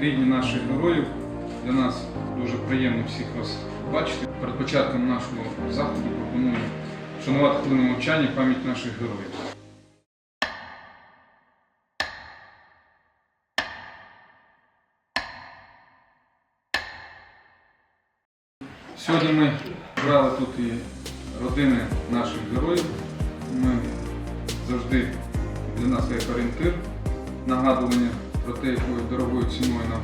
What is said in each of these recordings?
рідні наших героїв. Для нас дуже приємно всіх вас бачити. Перед початком нашого заходу пропоную вшанувати хвилину мовчання пам'ять наших героїв. Сьогодні ми брали тут і родини наших героїв. Ми завжди для нас як орієнтир, нагадування про те, якою дорогою ціною нам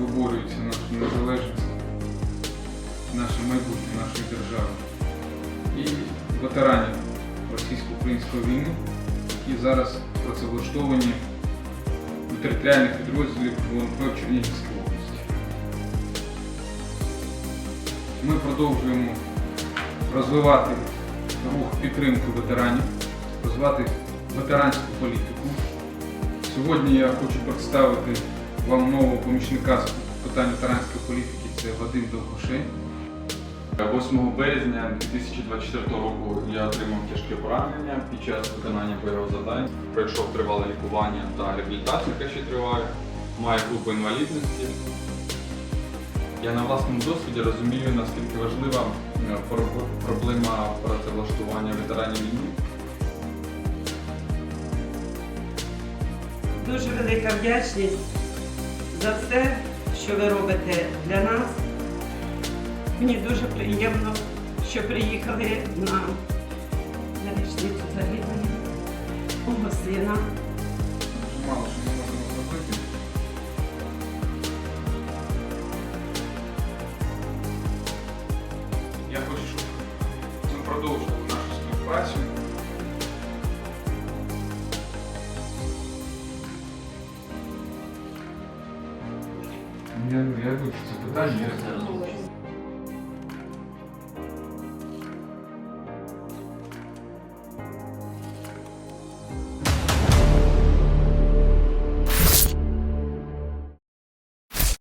виборюється наша незалежність, наше майбутнє нашої держави. І ветеранів російсько-української війни, які зараз працевлаштовані у територіальних підрозділів ВНП в Чернігівській області. Ми продовжуємо розвивати рух підтримки ветеранів, розвивати ветеранську політику. Сьогодні я хочу представити вам нового помічника з питань ветеранської політики, це Вадим Довгошей. 8 березня 2024 року я отримав тяжке поранення під час виконання бойових завдань. Пройшов тривале лікування та реабілітацію, яка ще триває. Маю групу інвалідності. Я на власному досвіді розумію, наскільки важлива е, проблема працевлаштування ветеранів війни. Дуже велика вдячність за все, що ви робите для нас. Мені дуже приємно, що приїхали на, річницю загибелі мого сина. Мало що ми можемо зробити. Я хочу, щоб ми продовжили нашу співпрацю. Я, я вивчу це питання. Я